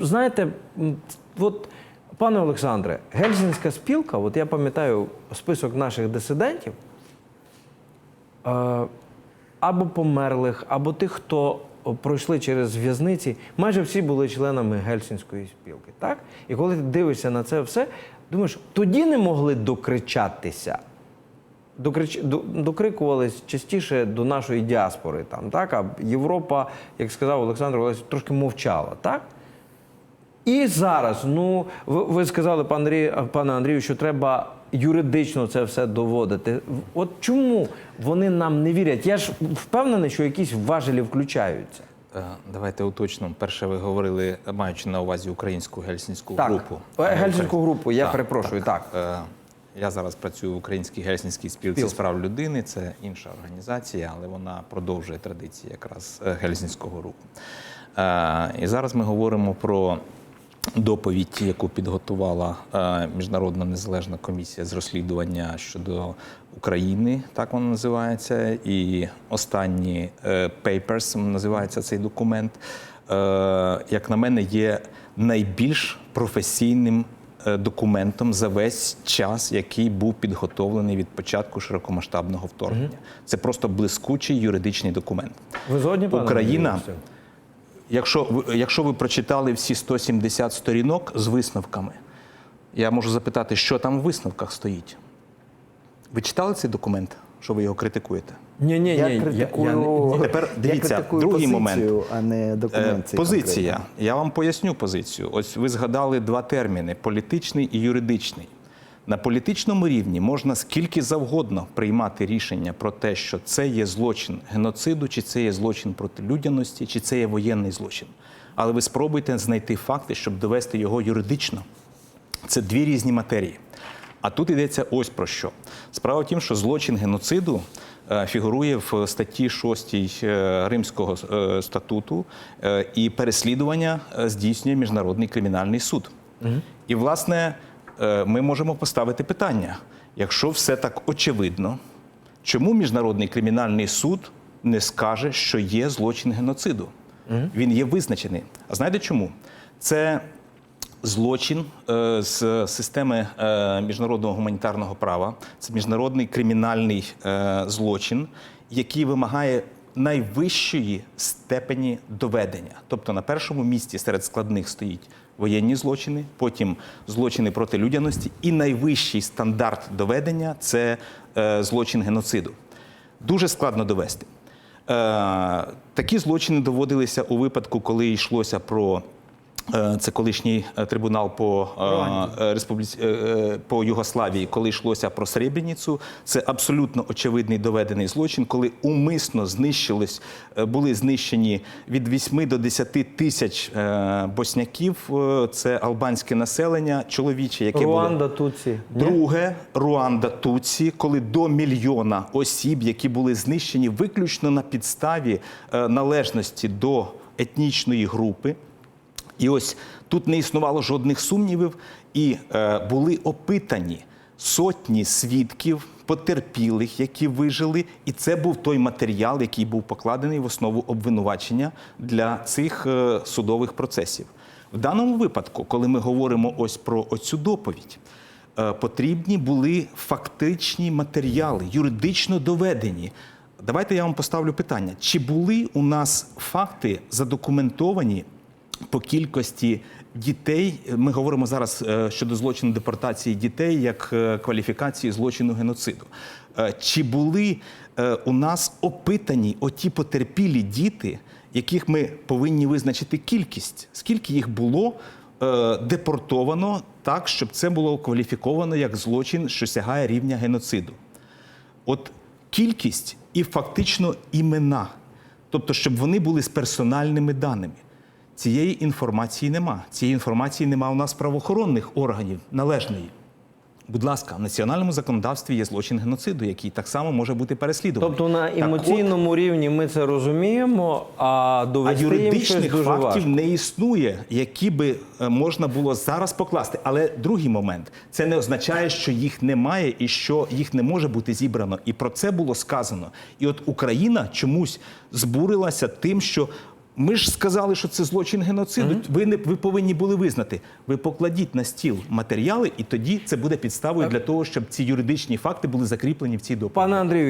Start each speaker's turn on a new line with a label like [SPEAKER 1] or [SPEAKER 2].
[SPEAKER 1] Знаєте, от, пане Олександре, Гельсінська спілка, от я пам'ятаю список наших дисидентів, е, або померлих, або тих, хто пройшли через в'язниці, майже всі були членами Гельсінської спілки. Так? І коли ти дивишся на це все, думаєш, тоді не могли докричатися. Докрич... Докрикувались частіше до нашої діаспори. Там, так? А Європа, як сказав Олександр Олексійович, трошки мовчала. Так? І зараз, ну ви, ви сказали, пан пане Андрію, що треба юридично це все доводити. От чому вони нам не вірять? Я ж впевнений, що якісь важелі включаються.
[SPEAKER 2] Е, Давайте уточнимо. Перше, ви говорили, маючи на увазі українську гельсінську
[SPEAKER 1] Так,
[SPEAKER 2] групу.
[SPEAKER 1] е, Гельсінську групу, я
[SPEAKER 2] Так,
[SPEAKER 1] перепрошую, так.
[SPEAKER 2] Е, Я зараз працюю в Українській гельсінській спілці
[SPEAKER 1] Спілці.
[SPEAKER 2] з прав людини. Це інша організація, але вона продовжує традиції якраз е, гельсінського руху. Е, І зараз ми говоримо про доповідь, яку підготувала е, Міжнародна незалежна комісія з розслідування щодо України, так вона називається. І останні е, papers називається цей документ. Е, Як на мене, є найбільш професійним документом за весь час, який був підготовлений від початку широкомасштабного вторгнення. Це просто блискучий юридичний документ.
[SPEAKER 1] Ви згодні, пане
[SPEAKER 2] Україна,
[SPEAKER 1] цим?
[SPEAKER 2] Якщо ви, якщо ви прочитали всі 170 сторінок з висновками, я можу запитати, що там в висновках стоїть. Ви читали цей документ, що ви його критикуєте?
[SPEAKER 1] Ні, ні,
[SPEAKER 3] Я
[SPEAKER 1] ні.
[SPEAKER 3] критикую,
[SPEAKER 2] Тепер
[SPEAKER 3] я
[SPEAKER 2] дивіться,
[SPEAKER 3] критикую
[SPEAKER 2] другий
[SPEAKER 3] позицію,
[SPEAKER 2] момент.
[SPEAKER 3] а не
[SPEAKER 2] Е,
[SPEAKER 3] документ. цей
[SPEAKER 2] Позиція.
[SPEAKER 3] конкретно.
[SPEAKER 2] Я вам поясню позицію. Ось ви згадали два терміни: політичний і юридичний. На політичному рівні можна скільки завгодно приймати рішення про те, що це є злочин геноциду, чи це є злочин проти людяності, чи це є воєнний злочин. Але ви спробуйте знайти факти, щоб довести його юридично. Це дві різні матерії. А тут йдеться ось про що. Справа в тім, що злочин геноциду е, фігурує в статті 6 е, Римського е, статуту, і переслідування здійснює Міжнародний кримінальний суд. І, власне, ми можемо поставити питання: якщо все так очевидно, чому Міжнародний кримінальний суд не скаже, що є злочин геноциду? Він є визначений. А знаєте чому? Це злочин е, з системи е, міжнародного гуманітарного права. Це міжнародний кримінальний е, злочин, який вимагає найвищої степені доведення. Тобто на першому місці серед складних стоїть воєнні злочини, потім злочини проти людяності, і найвищий стандарт доведення це е, злочин геноциду. Дуже складно довести. Е, Такі злочини доводилися у випадку, коли йшлося про це колишній е, трибунал по е, республіці е, е, по Югославії, коли йшлося про Сребреніцу. Це абсолютно очевидний доведений злочин, коли умисно знищились, е, були знищені від 8 до 10 тисяч е, босняків. Е, Це албанське населення чоловіче, яке було
[SPEAKER 1] Руанда, Туці.
[SPEAKER 2] Друге Руанда Туці, коли до мільйона осіб, які були знищені виключно на підставі е, належності до етнічної групи. І ось тут не існувало жодних сумнівів, і е, були опитані сотні свідків, потерпілих, які вижили. І це був той матеріал, який був покладений в основу обвинувачення для цих е, судових процесів. В даному випадку, коли ми говоримо ось про оцю доповідь, е, потрібні були фактичні матеріали, юридично доведені. Давайте я вам поставлю питання: чи були у нас факти задокументовані по кількості дітей? Ми говоримо зараз е, щодо злочину депортації дітей як е, кваліфікації злочину геноциду. Е, Чи були у нас опитані оті потерпілі діти, яких ми повинні визначити кількість? Скільки їх було? Депортовано так, щоб це було кваліфіковано як злочин, що сягає рівня геноциду. От кількість і фактично імена, тобто, щоб вони були з персональними даними. Цієї інформації нема. Цієї інформації нема у нас правоохоронних органів належної. Будь ласка, в національному законодавстві є злочин геноциду, який так само може бути переслідуваний.
[SPEAKER 1] Тобто на
[SPEAKER 2] Так от,
[SPEAKER 1] емоційному рівні ми це розуміємо, а
[SPEAKER 2] а
[SPEAKER 1] довести їм щось
[SPEAKER 2] юридичних
[SPEAKER 1] дуже
[SPEAKER 2] фактів
[SPEAKER 1] важко.
[SPEAKER 2] не існує, які би е, можна було зараз покласти. Але другий момент це не означає, що їх немає і що їх не може бути зібрано. І про це було сказано. І от Україна чомусь збурилася тим, що Ми ж сказали, що це злочин геноциду. Ви не ви повинні були визнати. Ви покладіть на стіл матеріали, і тоді це буде підставою для того, щоб ці юридичні факти були закріплені в цій доповіді.
[SPEAKER 1] Пане Андрію,